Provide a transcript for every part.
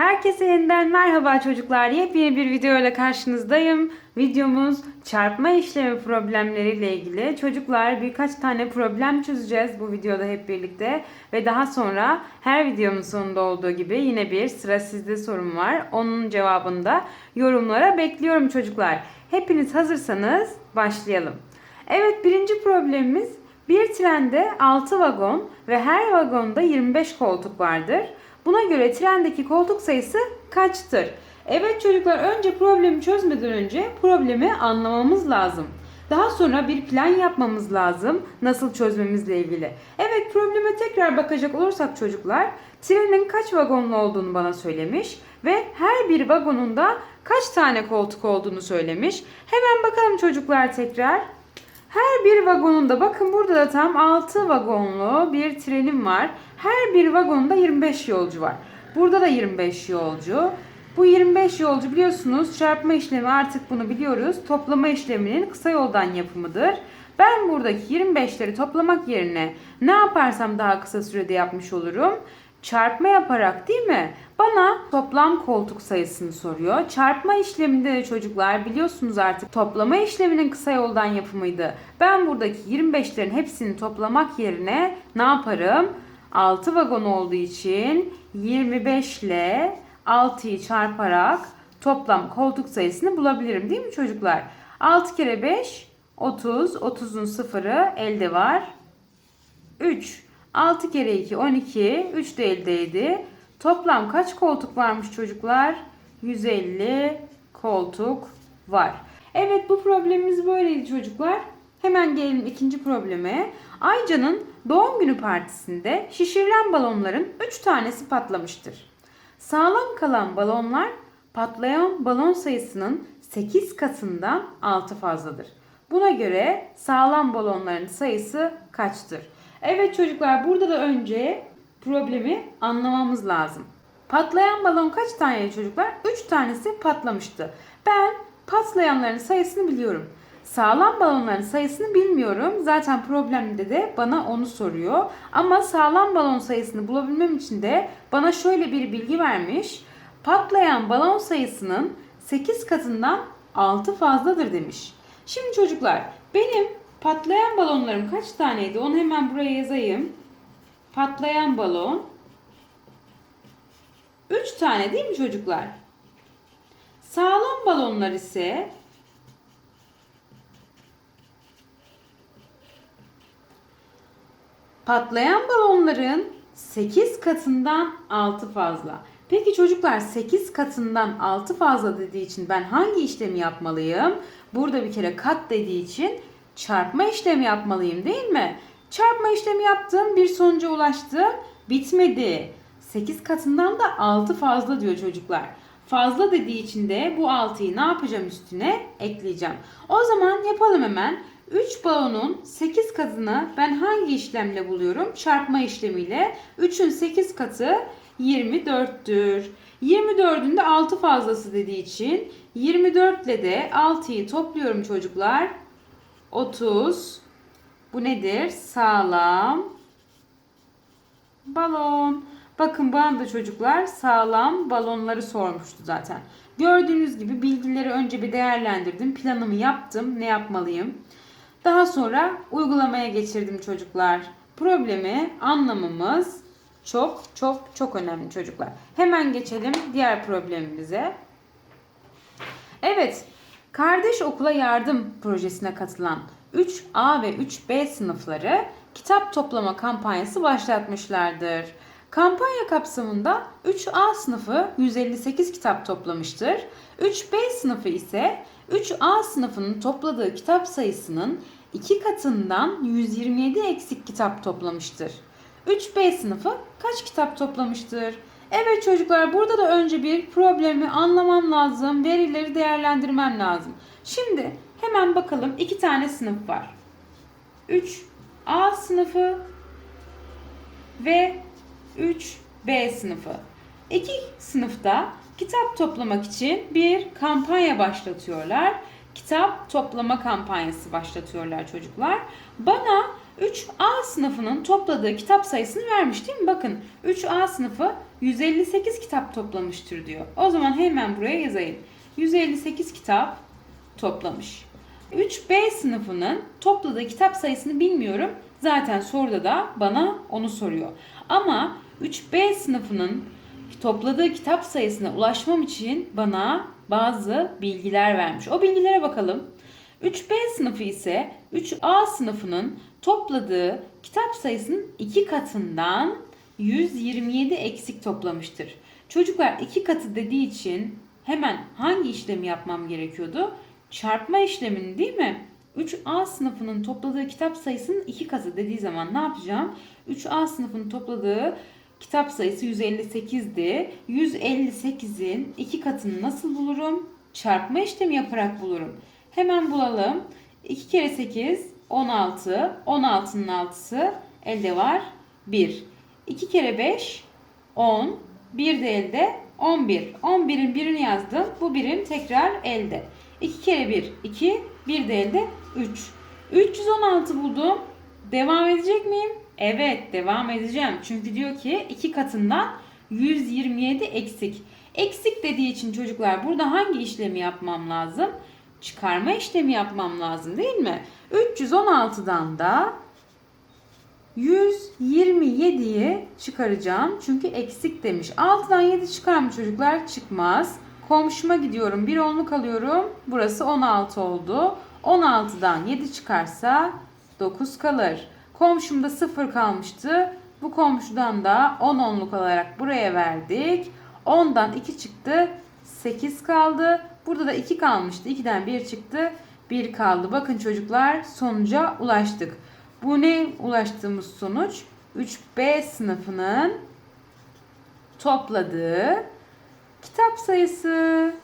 Herkese yeniden merhaba çocuklar. Yepyeni bir video ile karşınızdayım. Videomuz çarpma işlemi problemleriyle ilgili. Çocuklar birkaç tane problem çözeceğiz bu videoda hep birlikte. Ve daha sonra her videomun sonunda olduğu gibi yine bir sıra sizde sorum var. Onun cevabını da yorumlara bekliyorum çocuklar. Hepiniz hazırsanız başlayalım. Evet birinci problemimiz bir trende 6 vagon ve her vagonda 25 koltuk vardır. Buna göre trendeki koltuk sayısı kaçtır? Evet çocuklar önce problemi çözmeden önce problemi anlamamız lazım. Daha sonra bir plan yapmamız lazım nasıl çözmemizle ilgili. Evet probleme tekrar bakacak olursak çocuklar trenin kaç vagonlu olduğunu bana söylemiş ve her bir vagonunda kaç tane koltuk olduğunu söylemiş. Hemen bakalım çocuklar tekrar. Her bir vagonunda bakın burada da tam 6 vagonlu bir trenim var. Her bir vagonda 25 yolcu var. Burada da 25 yolcu. Bu 25 yolcu biliyorsunuz çarpma işlemi artık bunu biliyoruz. Toplama işleminin kısa yoldan yapımıdır. Ben buradaki 25'leri toplamak yerine ne yaparsam daha kısa sürede yapmış olurum? Çarpma yaparak değil mi? Bana toplam koltuk sayısını soruyor. Çarpma işleminde de çocuklar biliyorsunuz artık toplama işleminin kısa yoldan yapımıydı. Ben buradaki 25'lerin hepsini toplamak yerine ne yaparım? 6 vagon olduğu için 25 ile 6'yı çarparak toplam koltuk sayısını bulabilirim değil mi çocuklar? 6 kere 5 30. 30'un sıfırı elde var. 3. 6 kere 2 12. 3 de eldeydi. Toplam kaç koltuk varmış çocuklar? 150 koltuk var. Evet bu problemimiz böyleydi çocuklar. Hemen gelelim ikinci probleme. Ayca'nın doğum günü partisinde şişirilen balonların 3 tanesi patlamıştır. Sağlam kalan balonlar patlayan balon sayısının 8 katından 6 fazladır. Buna göre sağlam balonların sayısı kaçtır? Evet çocuklar burada da önce problemi anlamamız lazım. Patlayan balon kaç taneydi çocuklar? 3 tanesi patlamıştı. Ben patlayanların sayısını biliyorum. Sağlam balonların sayısını bilmiyorum. Zaten problemde de bana onu soruyor. Ama sağlam balon sayısını bulabilmem için de bana şöyle bir bilgi vermiş. Patlayan balon sayısının 8 katından 6 fazladır demiş. Şimdi çocuklar benim patlayan balonlarım kaç taneydi? Onu hemen buraya yazayım. Patlayan balon 3 tane değil mi çocuklar? Sağlam balonlar ise patlayan balonların 8 katından 6 fazla. Peki çocuklar 8 katından 6 fazla dediği için ben hangi işlemi yapmalıyım? Burada bir kere kat dediği için çarpma işlemi yapmalıyım değil mi? Çarpma işlemi yaptım, bir sonuca ulaştım. Bitmedi. 8 katından da 6 fazla diyor çocuklar. Fazla dediği için de bu 6'yı ne yapacağım üstüne? Ekleyeceğim. O zaman yapalım hemen. 3 balonun 8 katını ben hangi işlemle buluyorum? Çarpma işlemiyle. 3'ün 8 katı 24'tür. 24'ün de 6 fazlası dediği için 24 ile de 6'yı topluyorum çocuklar. 30. Bu nedir? Sağlam balon. Bakın bana da çocuklar sağlam balonları sormuştu zaten. Gördüğünüz gibi bilgileri önce bir değerlendirdim. Planımı yaptım. Ne yapmalıyım? Daha sonra uygulamaya geçirdim çocuklar. Problemi anlamamız çok çok çok önemli çocuklar. Hemen geçelim diğer problemimize. Evet, kardeş okula yardım projesine katılan 3A ve 3B sınıfları kitap toplama kampanyası başlatmışlardır. Kampanya kapsamında 3A sınıfı 158 kitap toplamıştır. 3B sınıfı ise 3A sınıfının topladığı kitap sayısının 2 katından 127 eksik kitap toplamıştır. 3B sınıfı kaç kitap toplamıştır? Evet çocuklar burada da önce bir problemi anlamam lazım. Verileri değerlendirmem lazım. Şimdi hemen bakalım iki tane sınıf var. 3A sınıfı ve 3B sınıfı. İki sınıfta kitap toplamak için bir kampanya başlatıyorlar. kitap toplama kampanyası başlatıyorlar çocuklar. Bana 3A sınıfının topladığı kitap sayısını vermiş değil mi? Bakın 3A sınıfı 158 kitap toplamıştır diyor. O zaman hemen buraya yazayım. 158 kitap toplamış. 3B sınıfının topladığı kitap sayısını bilmiyorum. Zaten soruda da bana onu soruyor. Ama 3B sınıfının topladığı kitap sayısına ulaşmam için bana bazı bilgiler vermiş. O bilgilere bakalım. 3B sınıfı ise 3A sınıfının topladığı kitap sayısının iki katından 127 eksik toplamıştır. Çocuklar iki katı dediği için hemen hangi işlemi yapmam gerekiyordu? Çarpma işlemini değil mi? 3A sınıfının topladığı kitap sayısının iki katı dediği zaman ne yapacağım? 3A sınıfının topladığı kitap sayısı 158'di. 158'in iki katını nasıl bulurum? Çarpma işlemi yaparak bulurum. Hemen bulalım. 2 kere 8 16. 16'nın 6'sı elde var 1. 2 kere 5 10. 1 de elde 11. 11'in birini yazdım. Bu birim tekrar elde. 2 kere 1 2. 1 de elde 3. 316 buldum. Devam edecek miyim? Evet devam edeceğim. Çünkü diyor ki iki katından 127 eksik. Eksik dediği için çocuklar burada hangi işlemi yapmam lazım? Çıkarma işlemi yapmam lazım değil mi? 316'dan da 127'yi çıkaracağım. Çünkü eksik demiş. 6'dan 7 çıkar mı çocuklar? Çıkmaz. Komşuma gidiyorum. Bir onluk alıyorum. Burası 16 oldu. 16'dan 7 çıkarsa 9 kalır. Komşumda 0 kalmıştı. Bu komşudan da 10 onluk alarak buraya verdik. 10'dan 2 çıktı. 8 kaldı. Burada da 2 kalmıştı. 2'den 1 çıktı. 1 kaldı. Bakın çocuklar sonuca ulaştık. Bu ne ulaştığımız sonuç? 3B sınıfının topladığı kitap sayısı.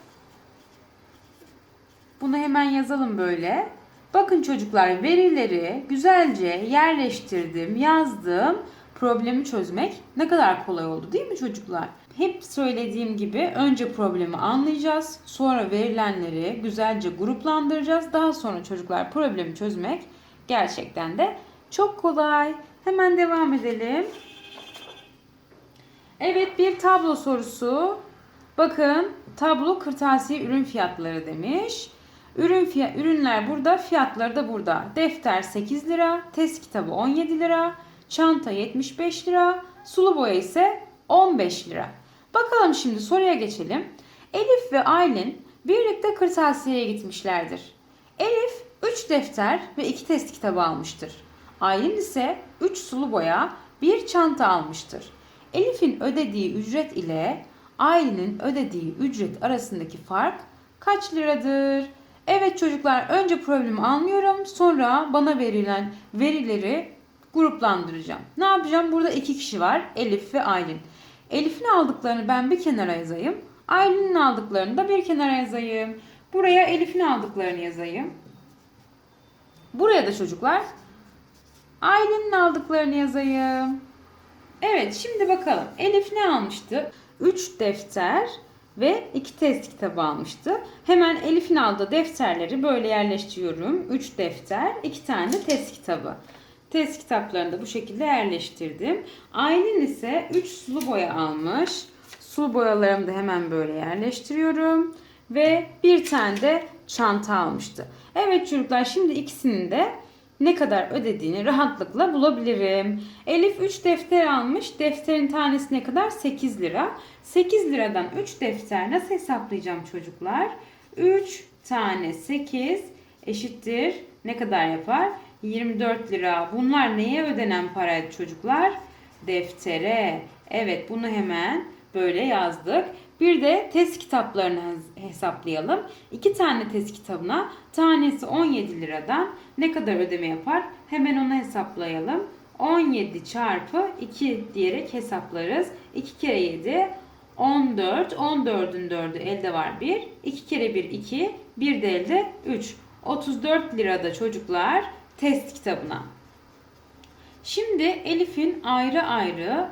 Bunu hemen yazalım böyle. Bakın çocuklar verileri güzelce yerleştirdim, yazdım. Problemi çözmek ne kadar kolay oldu değil mi çocuklar? Hep söylediğim gibi önce problemi anlayacağız. Sonra verilenleri güzelce gruplandıracağız. Daha sonra çocuklar problemi çözmek gerçekten de çok kolay. Hemen devam edelim. Evet bir tablo sorusu. Bakın tablo kırtasiye ürün fiyatları demiş. Ürün fiyat, ürünler burada, fiyatları da burada. Defter 8 lira, test kitabı 17 lira, çanta 75 lira, sulu boya ise 15 lira. Bakalım şimdi soruya geçelim. Elif ve Aylin birlikte kırtasiyeye gitmişlerdir. Elif 3 defter ve 2 test kitabı almıştır. Aylin ise 3 sulu boya, 1 çanta almıştır. Elif'in ödediği ücret ile Aylin'in ödediği ücret arasındaki fark kaç liradır? Evet çocuklar önce problemi anlıyorum sonra bana verilen verileri gruplandıracağım. Ne yapacağım? Burada iki kişi var. Elif ve Aylin. Elif'in aldıklarını ben bir kenara yazayım. Aylin'in aldıklarını da bir kenara yazayım. Buraya Elif'in aldıklarını yazayım. Buraya da çocuklar Aylin'in aldıklarını yazayım. Evet şimdi bakalım. Elif ne almıştı? 3 defter ve 2 test kitabı almıştı. Hemen Elif'in aldığı defterleri böyle yerleştiriyorum. 3 defter, 2 tane test kitabı. Test kitaplarını da bu şekilde yerleştirdim. Aylin ise 3 sulu boya almış. Sulu boyalarımı da hemen böyle yerleştiriyorum. Ve bir tane de çanta almıştı. Evet çocuklar şimdi ikisinin de ne kadar ödediğini rahatlıkla bulabilirim. Elif 3 defter almış. Defterin tanesi ne kadar? 8 lira. 8 liradan 3 defter nasıl hesaplayacağım çocuklar? 3 tane 8 eşittir. Ne kadar yapar? 24 lira. Bunlar neye ödenen paraydı çocuklar? Deftere. Evet bunu hemen böyle yazdık. Bir de test kitaplarını hesaplayalım. İki tane test kitabına tanesi 17 liradan ne kadar ödeme yapar? Hemen onu hesaplayalım. 17 çarpı 2 diyerek hesaplarız. 2 kere 7 14. 14'ün 4'ü elde var 1. 2 kere 1 2. 1 de elde 3. 34 lirada çocuklar test kitabına. Şimdi Elif'in ayrı ayrı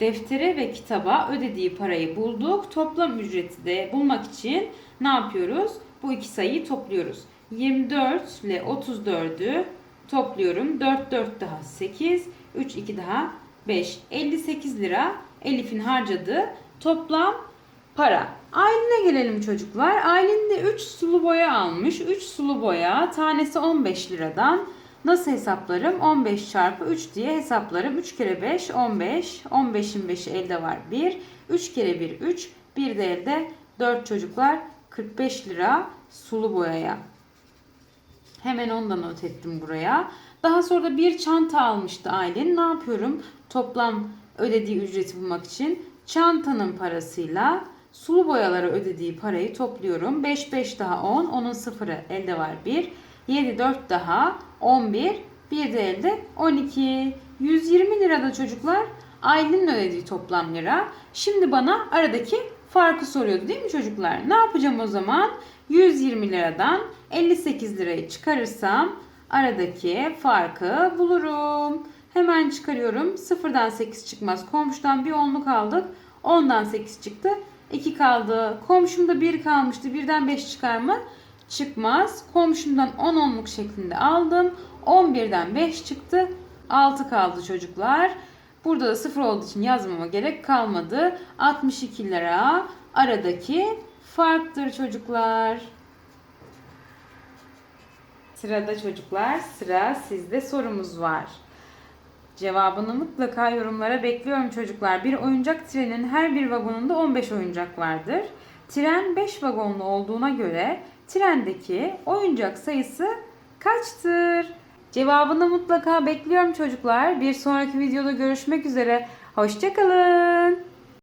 deftere ve kitaba ödediği parayı bulduk. Toplam ücreti de bulmak için ne yapıyoruz? bu iki sayıyı topluyoruz. 24 ile 34'ü topluyorum. 4 4 daha 8, 3 2 daha 5. 58 lira Elif'in harcadığı toplam para. Aylin'e gelelim çocuklar. Aylin de 3 sulu boya almış. 3 sulu boya tanesi 15 liradan. Nasıl hesaplarım? 15 çarpı 3 diye hesaplarım. 3 kere 5 15. 15'in 5'i elde var 1. 3 kere 1 3. Bir de elde 4 çocuklar 45 lira sulu boyaya. Hemen ondan not ettim buraya. Daha sonra da bir çanta almıştı Aylin. Ne yapıyorum? Toplam ödediği ücreti bulmak için çantanın parasıyla sulu boyalara ödediği parayı topluyorum. 5 5 daha 10. Onun sıfırı elde var 1. 7 4 daha 11. Bir de elde 12. 120 lirada çocuklar Aylin'in ödediği toplam lira. Şimdi bana aradaki farkı soruyordu değil mi çocuklar? Ne yapacağım o zaman? 120 liradan 58 lirayı çıkarırsam aradaki farkı bulurum. Hemen çıkarıyorum. Sıfırdan 8 çıkmaz. Komşudan bir onluk aldık. 10'dan 8 çıktı. 2 kaldı. Komşumda 1 kalmıştı. Birden 5 çıkar mı? Çıkmaz. Komşumdan 10 onluk şeklinde aldım. 11'den 5 çıktı. 6 kaldı çocuklar. Burada da 0 olduğu için yazmama gerek kalmadı. 62 lira aradaki farktır çocuklar. Sırada çocuklar, sıra sizde sorumuz var. Cevabını mutlaka yorumlara bekliyorum çocuklar. Bir oyuncak trenin her bir vagonunda 15 oyuncak vardır. Tren 5 vagonlu olduğuna göre trendeki oyuncak sayısı kaçtır? Cevabını mutlaka bekliyorum çocuklar. Bir sonraki videoda görüşmek üzere. Hoşçakalın.